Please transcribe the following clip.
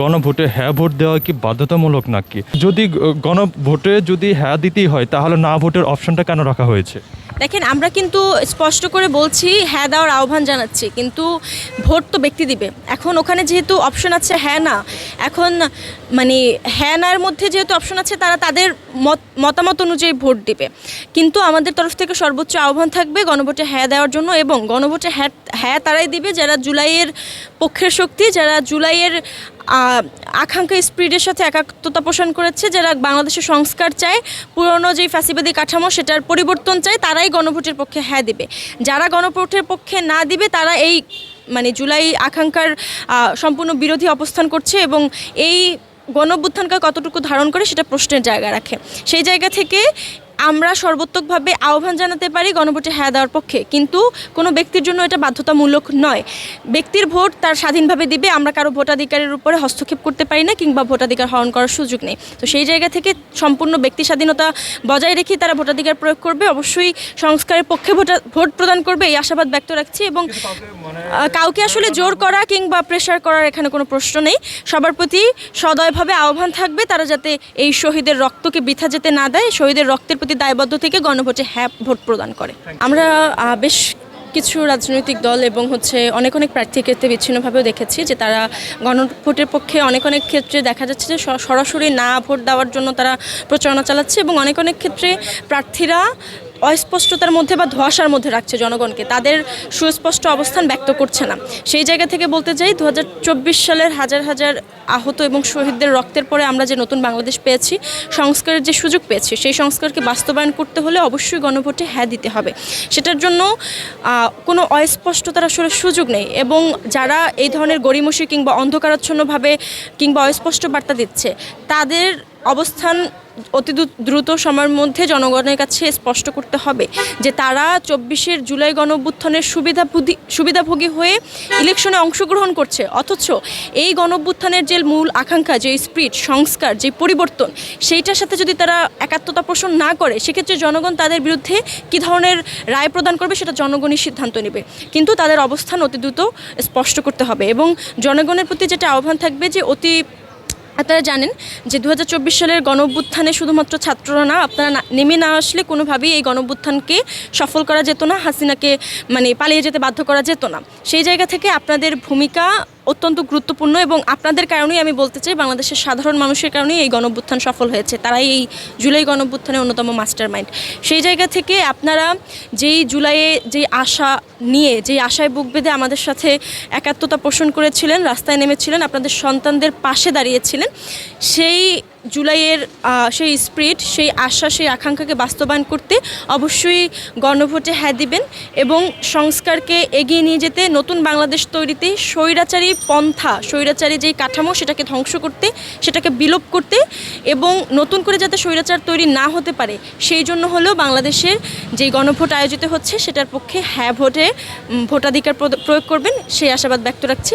গণভোটে হ্যাঁ ভোট দেওয়া কি বাধ্যতামূলক নাকি? যদি গণভোটে যদি হ্যাঁ দিতেই হয়, তাহলে না ভোটের অপশনটা কেন রাখা হয়েছে? দেখেন, আমরা কিন্তু স্পষ্ট করে বলছি হ্যাঁ দেওয়ার আহ্বান জানাচ্ছি, কিন্তু ভোট তো ব্যক্তি দিবে। এখন ওখানে যেহেতু অপশন আছে হ্যাঁ না, এখন মানে হ্যাঁ নার মধ্যে যেহেতু অপশন আছে, তারা তাদের মত, মতামত অনুযায়ী ভোট দিবে। কিন্তু আমাদের তরফ থেকে সর্বোচ্চ আহ্বান থাকবে গণভোটে হ্যাঁ দেওয়ার জন্য, এবং গণভোটে হ্যাঁ হ্যাঁ তারাই দিবে। যারা জুলাইয়ের পক্ষের শক্তি, যারা জুলাইয়ের আকাঙ্ক্ষা স্পিডের সাথে একাত্মতা পোষণ করেছে, যারা বাংলাদেশের সংস্কার চায়, পুরনো যে ফ্যাসিবাদী কাঠামো সেটার পরিবর্তন চায়, তারাই গণভোটের পক্ষে হ্যাঁ দিবে। যারা গণভোটের পক্ষে না দিবে, তারা এই মানে জুলাই আকাঙ্ক্ষার সম্পূর্ণ বিরোধী অবস্থান করছে এবং এই গণভ্যুত্থানকে কতটুকু ধারণ করে সেটা প্রশ্নের জায়গা রাখে। সেই জায়গা থেকে আমরা সর্বোত্তকভাবে আহ্বান জানাতে পারি গণভোটে হ্যাঁ দেওয়ার পক্ষে। কিন্তু কোনো ব্যক্তির জন্য এটা বাধ্যতামূলক নয়। ব্যক্তির ভোট তার স্বাধীনভাবে দিবে আমরা কারও ভোটাধিকারের উপরে হস্তক্ষেপ করতে পারি না কিংবা ভোটাধিকার হরণ করার সুযোগ নেই। তো সেই জায়গা থেকে সম্পূর্ণ ব্যক্তি স্বাধীনতা বজায় রেখে তারা ভোটাধিকার প্রয়োগ করবে অবশ্যই সংস্কারের পক্ষে ভোটা ভোট প্রদান করবে এই আশাবাদ ব্যক্ত রাখছি এবং কাউকে আসলে জোর করা কিংবা প্রেশার করার এখানে কোনো প্রশ্ন নেই। সবার প্রতি সদয়ভাবে আহ্বান থাকবে তারা যাতে এই শহীদের রক্তকে বৃথা যেতে না দেয় শহীদের রক্তের প্রতি দায়বদ্ধ থেকে গণভোটে হ্যাঁ ভোট প্রদান করে। আমরা বেশ কিছু রাজনৈতিক দল এবং হচ্ছে অনেক অনেক প্রার্থীর ক্ষেত্রে বিচ্ছিন্নভাবেও দেখেছি যে তারা গণভোটের পক্ষে অনেক অনেক ক্ষেত্রে দেখা যাচ্ছে যে সরাসরি না ভোট দেওয়ার জন্য তারা প্রচারণা চালাচ্ছে এবং অনেক অনেক ক্ষেত্রে প্রার্থীরা অস্পষ্টতার মধ্যে বা ধোয়াশার মধ্যে রাখছে জনগণকে। তাদের সুস্পষ্ট অবস্থান ব্যক্ত করছে না। সেই জায়গা থেকে বলতে চাই দু হাজার চব্বিশ সালের হাজার হাজার আহত এবং শহীদদের রক্তের পরে আমরা যে নতুন বাংলাদেশ পেয়েছি, সংস্কারের যে সুযোগ পেয়েছি, সেই সংস্কারকে বাস্তবায়ন করতে হলে অবশ্যই গণভোটে হ্যাঁ দিতে হবে। সেটার জন্য কোনো অস্পষ্টতার আসলে সুযোগ নেই এবং যারা এই ধরনের গড়িমসি কিংবা অন্ধকারাচ্ছন্নভাবে কিংবা অস্পষ্ট বার্তা দিচ্ছে, তাদের অবস্থান অতি দ্রুত সময়ের মধ্যে জনগণের কাছে স্পষ্ট করতে হবে যে তারা চব্বিশের জুলাই গণঅভ্যুত্থানের সুবিধাভোগী সুবিধাভোগী হয়ে ইলেকশনে অংশগ্রহণ করছে। অথচ এই গণঅভ্যুত্থানের যে মূল আকাঙ্ক্ষা, যে স্পিরিট সংস্কার, যে পরিবর্তন, সেইটার সাথে যদি তারা একাত্মতা পোষণ না করে, সেক্ষেত্রে জনগণ তাদের বিরুদ্ধে কী ধরনের রায় প্রদান করবে সেটা জনগণই সিদ্ধান্ত নেবে। কিন্তু তাদের অবস্থান অতি দ্রুত স্পষ্ট করতে হবে এবং জনগণের প্রতি যেটা আহ্বান থাকবে যে অতি আপনারা জানেন যে দু হাজার চব্বিশ সালের গণভ্যুত্থানে শুধুমাত্র ছাত্ররা না, আপনারা নেমে না আসলে কোনোভাবেই এই গণভ্যুত্থানকে সফল করা যেত না, হাসিনাকে মানে পালিয়ে যেতে বাধ্য করা যেত না। সেই জায়গা থেকে আপনাদের ভূমিকা অত্যন্ত গুরুত্বপূর্ণ এবং আপনাদের কারণেই আমি বলতে চাই, বাংলাদেশের সাধারণ মানুষের কারণেই এই গণভ্যুত্থান সফল হয়েছে। তারাই এই জুলাই গণভ্যুত্থানের অন্যতম মাস্টার মাইন্ড সেই জায়গা থেকে আপনারা যেই জুলাইয়ে যেই আশা নিয়ে, যেই আশায় বুক বেঁধে আমাদের সাথে একাত্মতা পোষণ করেছিলেন, রাস্তায় নেমেছিলেন, আপনাদের সন্তানদের পাশে দাঁড়িয়েছিলেন, সেই জুলাইয়ের সেই স্পিরিট, সেই আশা, সেই আকাঙ্ক্ষাকে বাস্তবায়ন করতে অবশ্যই গণভোটে হ্যাঁ দিবেন এবং সংস্কারকে এগিয়ে নিয়ে যেতে নতুন বাংলাদেশ তৈরিতে স্বৈরাচারী পন্থা, স্বৈরাচারী যেই কাঠামো সেটাকে ধ্বংস করতে, সেটাকে বিলোপ করতে এবং নতুন করে যাতে স্বৈরাচার তৈরি না হতে পারে, সেই জন্য হলেও বাংলাদেশের যেই গণভোট আয়োজিত হচ্ছে সেটার পক্ষে হ্যাঁ ভোটে ভোটাধিকার প্রয়োগ করবেন, সেই আশাবাদ ব্যক্ত রাখছি।